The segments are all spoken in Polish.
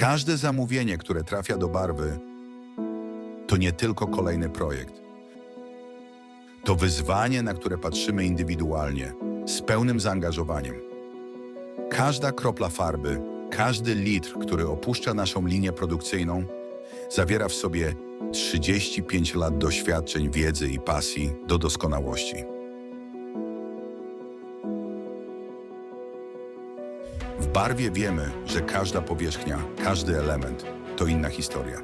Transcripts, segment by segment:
Każde zamówienie, które trafia do barwy, to nie tylko kolejny projekt. To wyzwanie, na które patrzymy indywidualnie, z pełnym zaangażowaniem. Każda kropla farby, każdy litr, który opuszcza naszą linię produkcyjną, zawiera w sobie 35 lat doświadczeń, wiedzy i pasji do doskonałości. W barwie wiemy, że każda powierzchnia, każdy element to inna historia.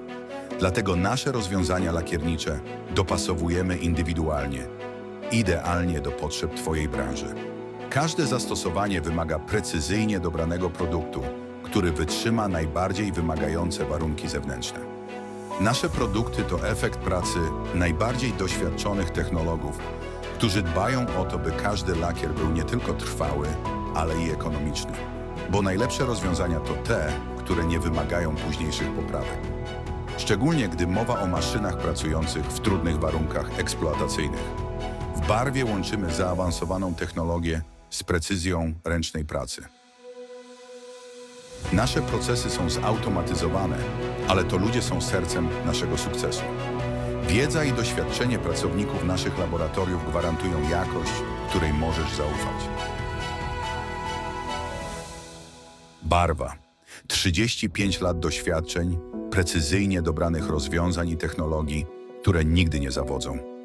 Dlatego nasze rozwiązania lakiernicze dopasowujemy indywidualnie, idealnie do potrzeb Twojej branży. Każde zastosowanie wymaga precyzyjnie dobranego produktu, który wytrzyma najbardziej wymagające warunki zewnętrzne. Nasze produkty to efekt pracy najbardziej doświadczonych technologów, którzy dbają o to, by każdy lakier był nie tylko trwały, ale i ekonomiczny. Bo najlepsze rozwiązania to te, które nie wymagają późniejszych poprawek. Szczególnie gdy mowa o maszynach pracujących w trudnych warunkach eksploatacyjnych. W barwie łączymy zaawansowaną technologię z precyzją ręcznej pracy. Nasze procesy są zautomatyzowane, ale to ludzie są sercem naszego sukcesu. Wiedza i doświadczenie pracowników naszych laboratoriów gwarantują jakość, której możesz zaufać. Barwa. 35 lat doświadczeń, precyzyjnie dobranych rozwiązań i technologii, które nigdy nie zawodzą.